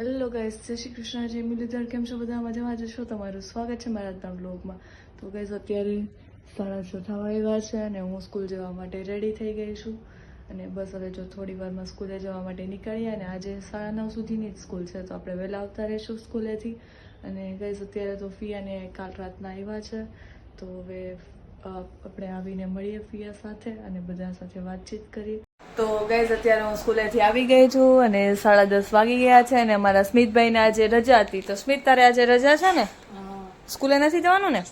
Hello guys જય શ્રી કૃષ્ણ, જય મુરલીધર કેમ છો બધા? મજામાં જ છો? તમારું સ્વાગત છે મારા આજના બ્લોગમાં તો ગાઈસ અત્યારે સાડા છ થવા આવ્યા છે અને હું સ્કૂલ જવા માટે રેડી થઈ ગઈ છું. અને બસ હવે જો થોડી વારમાં સ્કૂલે જવા માટે નીકળીએ અને આજે સાડા નવ સુધીની જ સ્કૂલ છે, તો આપણે વહેલા આવતા રહીશું સ્કૂલેથી. અને ગાઈસ અત્યારે તો ફિયાને કાલ રાતના આવ્યા છે. તો હવે આપણે આવીને મળીએ ફિયા સાથે અને બધા સાથે વાતચીત કરીએ. તો ગઈઝ અત્યારે હું સ્કૂલેથી આવી ગઈ છું અને સાડા દસ વાગી ગયા છે અને અમારા સ્મિતભાઈને આજે રજા હતી. તો સ્મિત તારે આજે રજા છે ને? સ્કૂલે નથી જવાનું ને?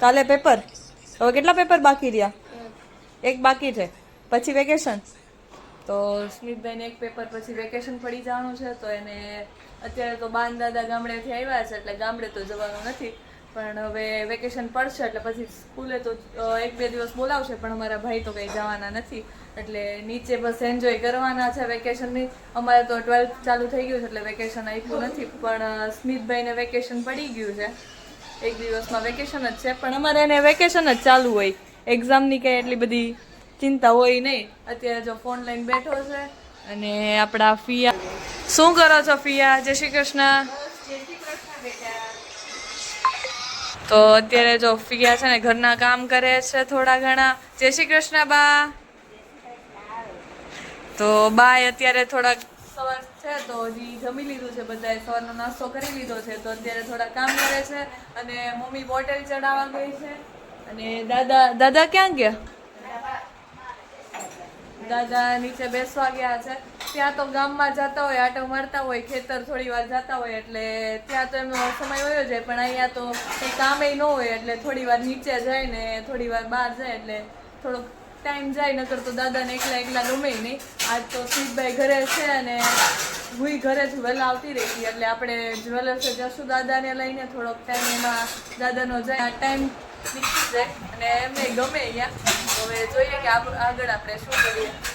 કાલે પેપર હવે કેટલા પેપર બાકી રહ્યા? એક. બાકી છે. પછી વેકેશન તો સ્મિતભાઈને એક પેપર પછી વેકેશન પડી જવાનું છે તો એને અત્યારે તો બાન દાદા ગામડેથી આવ્યા છે એટલે ગામડે તો જવાનું નથી. પણ હવે વેકેશન પડશે એટલે પછી સ્કૂલે તો એક બે દિવસ બોલાવશે, પણ અમારા ભાઈ તો કંઈ જવાના નથી. એટલે નીચે બસ એન્જોય કરવાના છે વેકેશનની. અમારે તો ટ્વેલ્થ ચાલુ થઈ ગયું છે એટલે વેકેશન આપ્યું નથી, પણ સ્મિતભાઈને વેકેશન પડી ગયું છે. એક દિવસમાં વેકેશન જ છે, પણ અમારે એને વેકેશન જ ચાલુ હોય. એક્ઝામની કંઈ એટલી બધી ચિંતા હોય નહીં. અત્યારે જો ફોન લઈને બેઠો છે અને આપણા ફિયા શું કરો છો ફિયા? જય શ્રી કૃષ્ણ. તો અત્યારે જો ફિયા છે ને, ઘરના કામ કરે છે થોડા ઘણા. જય શ્રી કૃષ્ણ બા. તો બાય અત્યારે થોડાક સવાર છે તો હજી જમી લીધું છે બધાએ, સવારનો નાસ્તો કરી લીધો છે. તો અત્યારે થોડા કામ કરે છે અને મમ્મી બોટલ ચડાવવા ગઈ છે. અને દાદા દાદા ક્યાં ગયા? દાદા નીચે બેસવા ગયા છે. ત્યાં તો ગામમાં જતા હોય, આટો મારતા હોય, ખેતર થોડી વાર જતા હોય, એટલે ત્યાં તો એમનો સમય વયો જાય, પણ અહીંયા તો કંઈ કામે ન હોય, એટલે થોડી વાર નીચે જાય ને થોડી વાર બહાર જાય, એટલે થોડોક ટાઈમ જાય, નકર તો દાદાને એકલા એકલા ગમે નહીં. આજ તો સીતભાઈ ઘરે છે અને હું જ વહેલા આવતી રહી એટલે આપણે જ્વેલર્સે જશું દાદાને લઈને, થોડોક ટાઈમ એમાં દાદાનો જાય ટાઈમ નીકળી જાય, અને એમને ગમે અહીંયા. હવે જોઈએ કે આગળ આપણે શું કરીએ.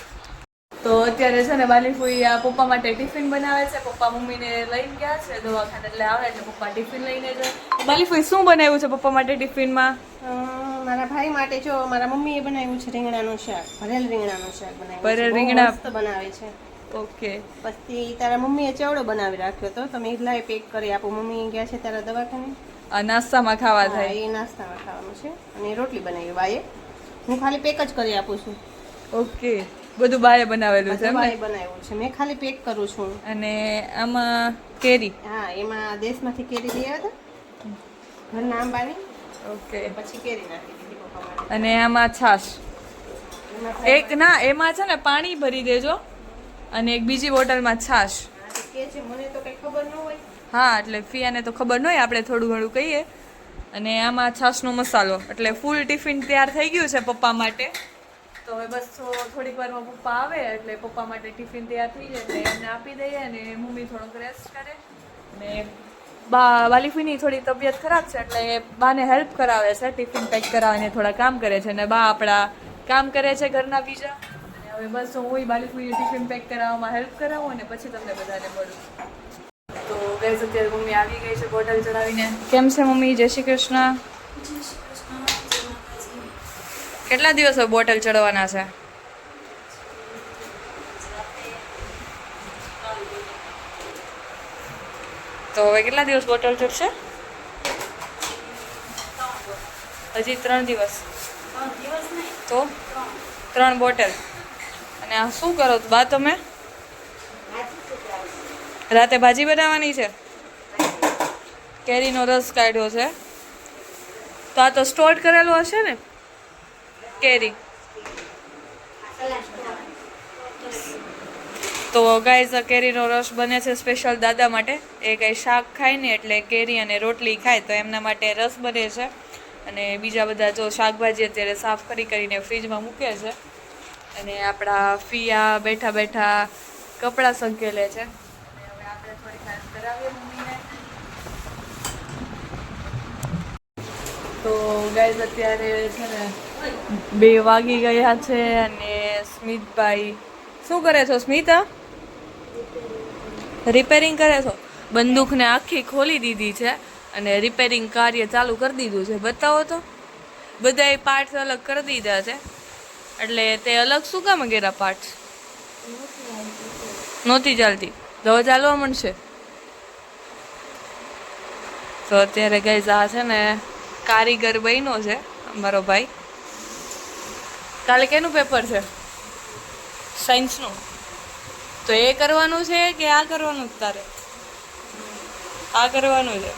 તો અત્યારે છે ને બાલીફોઈ આ પપ્પા માટે ટિફિન બનાવે છે. પપ્પા મમ્મીને લઈને ગયા છે દવાખાને એટલે આવે એટલે પપ્પા ટિફિન લઈને જાય. બાલીફોઈ શું બનાવ્યું છે પપ્પા માટે ટિફિનમાં? મારા ભાઈ માટે જો મારા મમ્મીએ બનાવ્યું છે રીંગણાનું શાક ભરેલ રીંગણાનું શાક બનાવ્યું ભરેલ રીંગણા. બનાવે છે. ઓકે. પછી તારા મમ્મીએ ચેવડો બનાવી રાખ્યો હતો તમે લાઈ પેક કરી આપો. મમ્મી ગયા છે તારા દવાખાને? આ નાસ્તામાં ખાવા થાય. એ નાસ્તામાં ખાવાનું છે. અને રોટલી બનાવી. બાએ હું ખાલી પેક જ કરી આપું છું. ઓકે. બધું બાએ બનાવેલું છે બાએ? બનાવ્યું છે. મેં ખાલી પેક કરું છું. અને આમાં કેરી? હા એમાં દેશમાંથી કેરી લઈ આવ્યા હતા. ઘરના આંબાની ઓકે. પછી કેરી નાખી દીધી અને આમાં છાશ. એક ના એમાં છે ને પાણી ભરી દેજો. અને એક બીજી બોટલમાં છાશ. મને તો કઈ ખબર ન હોય. હા એટલે ફિયાને તો ખબર ન હોય આપણે થોડું ઘણું કહીએ. અને આમાં છાશનો મસાલો. એટલે ફૂલ ટિફિન તૈયાર થઈ ગયું છે પપ્પા માટે. તો હવે બસ થોડીક વારમાં પપ્પા આવે, એટલે પપ્પા માટે ટિફિન તૈયાર થઈ જાય, એટલે એમને આપી દઈએ અને મમ્મી થોડોક રેસ્ટ કરે. અને બા વાલીફીની થોડી તબિયત ખરાબ છે, એટલે બાને હેલ્પ કરાવે છે, ટિફિન પેક કરાવીને થોડા કામ કરે છે, અને બા આપણા કામ કરે છે ઘરના બીજા. અને હવે બસ હું બાલીફીની ટિફિન પેક કરાવવામાં હેલ્પ કરાવું અને પછી તમને બધાને મળું. તો ગઈ અત્યારે મમ્મી આવી ગઈ છે બોટલ ચડાવીને. કેમ છે મમ્મી? જય શ્રી કૃષ્ણ. કેટલા દિવસ હોય બોટલ ચડવાના છે? તો હવે કેટલા દિવસ બોટલ ચડશે? હજી ત્રણ દિવસ. તો? ત્રણ બોટલ. અને આ શું કરો બા તમે? રાતે ભાજી બનાવવાની છે? કેરીનો રસ કાઢ્યો છે. તો આ તો સ્ટોર કરેલો હશે ને? કેરી તો ગાઈઝ કેરીનો રસ બને છે સ્પેશિયલ દાદા માટે. એ કંઈ શાક ખાય ને એટલે કેરી અને રોટલી ખાય, તો એમના માટે રસ બને છે. અને બીજા બધા જો શાકભાજી અત્યારે સાફ કરી કરીને ફ્રીજમાં મૂકે છે. અને આપણા ફિયા બેઠા બેઠા કપડાં સંકેલે છે. હવે આપણે થોડી કરાવીએ મમ્મીને. તો ગાઈઝ અત્યારે છે ને બે વાગી ગયા છે અને સ્મિતભાઈ શું કરે છો? સ્મિતા રિપેરિંગ કરે છો? બંદૂકને આખી ખોલી દીધી છે અને રિપેરિંગ કાર્ય ચાલુ કરી દીધું છે. બતાવો તો. બધાએ પાર્ટ્સ અલગ કરી દીધા છે. એટલે તે અલગ શું કામ ગેરા પાર્ટ્સ નહોતી ચાલતી. તો ચાલવા મળશે. તો અત્યારે ગઈ આ છે ને કારીગર બન્યો છે, મારો ભાઈ. કાલે કેનું પેપર છે? સાયન્સનું તો એ કરવાનું છે કે આ કરવાનું તારે? આ કરવાનું છે.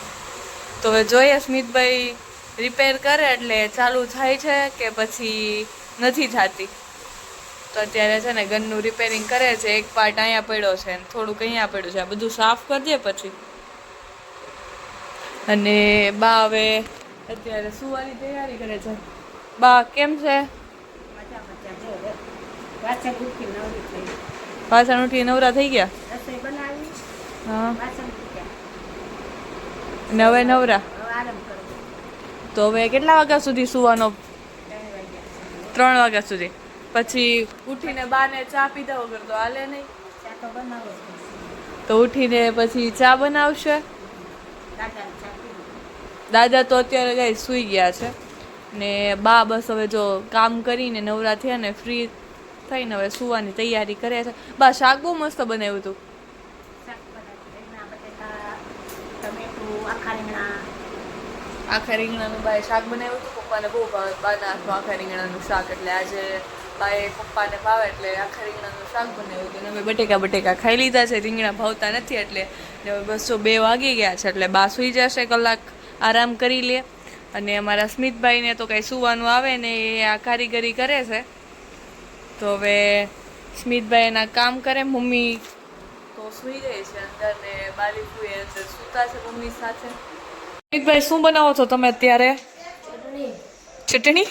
તો હવે જોઈએ સ્મિતભાઈ રિપેર કરે એટલે ચાલુ થાય છે કે પછી નથી થતી? તો અત્યારે છે ને ગનનું રિપેરિંગ કરે છે, એક પાર્ટ અહીંયા પડ્યો છે ને થોડુંક અહીંયા પડ્યું છે. આ બધું સાફ કરી દે પછી. અને બા હવે અત્યારે સુવાની તૈયારી કરે છે. બા કેમ છે? વાસણ ઉઠી નવરી થઈ. ગયા? રસોઈ બનાવી. હા. વાસણ ઉઠ્યા ને હવે નવરા તો હવે કેટલા વાગ્યા સુધી સુવાનો? ત્રણ વાગ્યા સુધી. પછી ઉઠીને બાને ચા પીધા વગર તો હાલે નહીં. તો ઉઠીને પછી ચા બનાવશે? દાદા તો અત્યારે કાંઈ સૂઈ ગયા છે. ને બા બસ હવે જો કામ કરીને નવરા થયા ને ફ્રી થઈને હવે સુવાની તૈયારી કરે છે. બા શાક બહુ મસ્ત બનાવ્યું હતું આખા રીંગણા. આખા રીંગણાનું બાએ શાક બનાવ્યું હતું પપ્પાને બહુ ભાવે બાના હાથનું આખા રીંગણાનું શાક. એટલે આજે બાએ પપ્પાને ભાવે એટલે આખા રીંગણાનું શાક બનાવ્યું હતું અને અમે બટેકા બટેકા ખાઈ લીધા છે. રીંગણા ભાવતા નથી એટલે. હવે બસો બે વાગી ગયા છે એટલે બા સૂઈ જશે કલાક. આરામ કરી લે. અને અમારા સ્મિતભાઈને તો કંઈ સુવાનું આવે ને એ આ કારીગરી કરે છે. તો હવે સ્મિતભાઈ એના કામ કરે, મમ્મી તો સૂઈ ગઈ છે અંદર ને બાલીપુ એ સુતા છે મમ્મી સાથે. સ્મિતભાઈ, શું બનાવો છો તમે અત્યારે? ચટણી.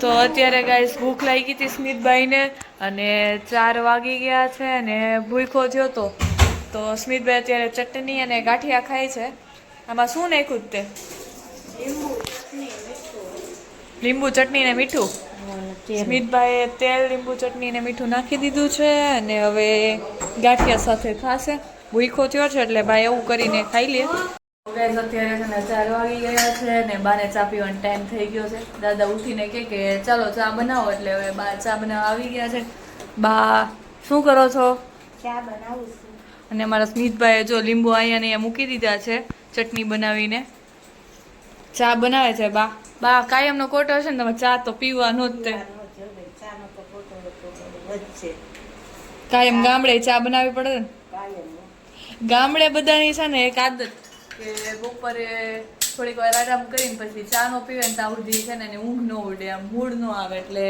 તો અત્યારે ગાઈસ ભૂખ લાગી હતી સ્મિતભાઈને અને ચાર વાગી ગયા છે અને ભૂખો થયો તો. તો સ્મિતભાઈ અત્યારે ચટણી અને ગાંઠિયા ખાય છે. આમાં શું નાખ્યું તે? લીંબુ ચટણી ને મીઠું? સ્મિતભાઈએ તેલ લીંબુ ચટણી ને મીઠું નાખી દીધું છે અને હવે ગાંઠિયા સાથે ખાશે. ભૂખો થયો છે એટલે ભાઈ એવું કરીને ખાઈ લે. ગાઈસ અત્યારે છે ને ચાર વાગી ગયા છે ને બાને ચા પીવાનો ટાઈમ થઈ ગયો છે. દાદા ઉઠીને કહે કે ચાલો ચા બનાવો એટલે હવે બા ચા બનાવવા આવી ગયા છે. બા શું કરો છો? ચા બનાવું છું. અને અમારા સ્મિતભાઈએ જો લીંબુ અહીંયા અહીંયા મૂકી દીધા છે ચટણી બનાવીને. ચા બનાવે છે બા? બા કાયમનો કોટો હશે ને તમે ચા તો પીવાનો જ તે. કાયમ ગામડે ચા બનાવવી પડે ને? ગામડે બધાની છે ને એક આદત. કે બપોરે થોડીક વાર આરામ કરીને પછી ચા નો પીવે ને ત્યાં સુધી છે ને એને ઊંઘ ન ઉડે આમ મૂડ ન આવે. એટલે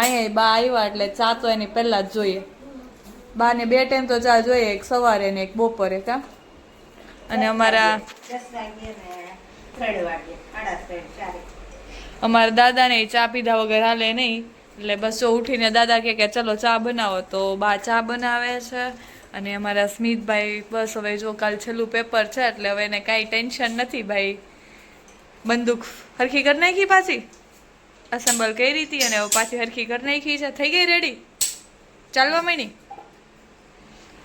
અહીંયા બા આવ્યા એટલે ચા તો એની પહેલા જ જોઈએ. બાને બે ટાઈમ તો ચા જોઈએ, એક સવારે ને એક બપોરે, કા? અને અમારા ને અમારા દાદાને ચા પીધા વગર હાલે નહીં. એટલે બસ જો ઉઠીને દાદા કહે કે ચલો ચા બનાવો, તો બા ચા બનાવે છે. અને અમારા સ્મિતભાઈ બસ હવે જો કાલ છેલ્લું પેપર છે, એટલે હવે એને કાંઈ ટેન્શન નથી ભાઈ. બંદૂક હરખી કરી નાખી પાછી. અસેમ્બલ કરી હતી અને હવે પાછી હરખી કરી નાખી છે. થઈ ગઈ રેડી ચાલવા માંડી?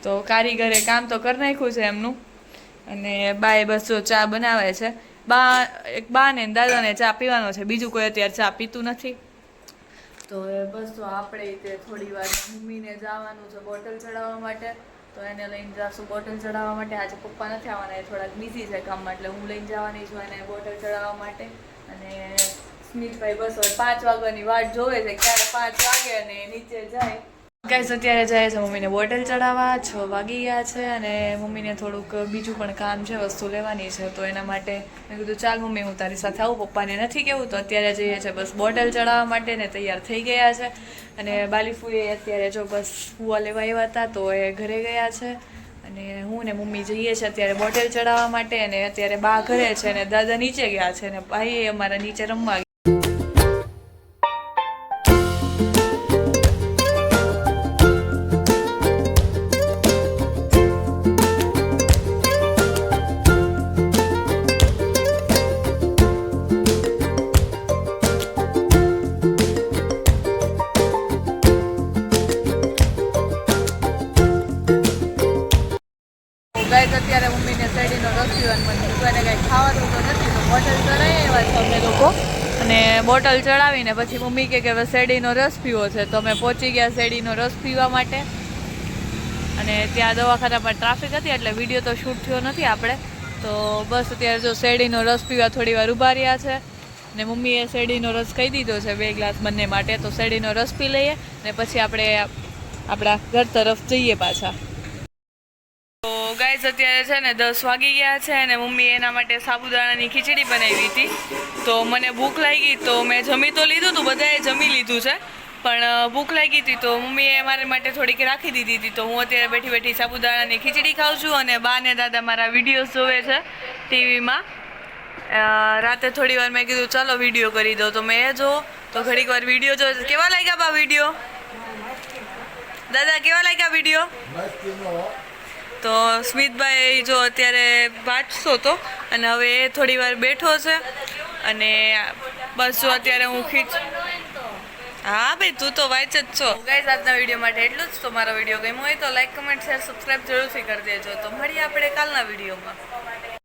તો કારીગરે કામ તો કરી નાખ્યું છે એમનું. અને બાએ બસ ચા બનાવે છે. બા, એક બા ને દાદાને ચા પીવાનો છે. બીજું કોઈ અત્યારે ચા પીતું નથી. તો બસો આપણે તે થોડી વાર મમ્મીને જવાનું છે બોટલ ચડાવવા માટે. તો એને લઈને જાશું બોટલ ચડાવવા માટે. આજે પપ્પા નથી આવવાના, એ થોડાક બિઝી છે કામમાં, એટલે હું લઈને જવાની છું એને બોટલ ચડાવવા માટે. અને સ્મિતભાઈ બસ પાંચ વાગવાની વાટ જોવે છે, ક્યારે પાંચ વાગે અને નીચે જાય. ગાઈસ, અત્યારે જાય છે મમ્મીને બોટલ ચડાવવા, છ વાગી ગયા છે અને મમ્મીને થોડુંક બીજું પણ કામ છે, વસ્તુ લેવાની છે, તો એના માટે મેં કીધું, ચાલ મમ્મી, હું તારી સાથે આવું. પપ્પાને નથી કેવું, તો અત્યારે જઈએ છે બસ બોટલ ચડાવવા માટે ને તૈયાર થઈ ગયા છે. અને બાલીફુએ અત્યારે જો બસ ફુવા લેવા આવ્યા હતા, તો એ ઘરે ગયા છે. અને હું ને મમ્મી જઈએ છીએ અત્યારે બોટલ ચડાવવા માટે અને અત્યારે બા ઘરે છે અને દાદા નીચે ગયા છે અને ભાઈ અમારા નીચે રમવા ગાઈસ બોટલ ચડાવીને પછી મમ્મી કે હવે શેરડીનો રસ પીવો છે. તો અમે પહોંચી ગયા શેરડીનો રસ પીવા માટે. અને ત્યાં દવાખાના પર ટ્રાફિક હતી એટલે વીડિયો તો શૂટ થયો નથી આપણે. તો બસ અત્યારે જો શેરડીનો રસ પીવા થોડી વાર ઊભા રહ્યા છે. ને મમ્મીએ શેરડીનો રસ કહી દીધો છે બે ગ્લાસ બંને માટે. તો શેરડીનો રસ પી લઈએ ને પછી આપણે આપણા ઘર તરફ જઈએ પાછા. ગાઈઝ અત્યારે છે ને દસ વાગી ગયા છે અને મમ્મી એના માટે સાબુદાણાની ખીચડી બનાવી હતી. તો મને ભૂખ લાગી, તો મેં જમી તો લીધું હતું બધાએ જમી લીધું છે. પણ ભૂખ લાગી હતી, તો મમ્મીએ મારે માટે થોડીક રાખી દીધી હતી. તો હું અત્યારે બેઠી બેઠી સાબુદાણાની ખીચડી ખાઉં છું અને બા ને દાદા મારા વિડીયોઝ જોવે છે ટીવીમાં. રાતે થોડી વાર મેં કીધું, ચાલો વીડિયો કરી દો તો મેં જો, તો ઘડીક વાર વીડિયો જો. કેવા લાગ્યા બા વીડિયો? દાદા, કેવા લાગ્યા વીડિયો? તો સ્મિતભાઈ જો અત્યારે વાંચતો હતો અને હવે એ થોડી વાર બેઠો છે અને બસ જો અત્યારે હું ખીચ હા ભાઈ, તું તો વાંચ જ છો. ગાઈઝ આજના વીડિયો માટે એટલું જ. તો મારો વીડિયો ગમ્યો હોય તો લાઈક કમેન્ટ શેર સબસ્ક્રાઈબ જરૂરથી કરી દેજો. તો મળીએ આપણે કાલના વિડીયોમાં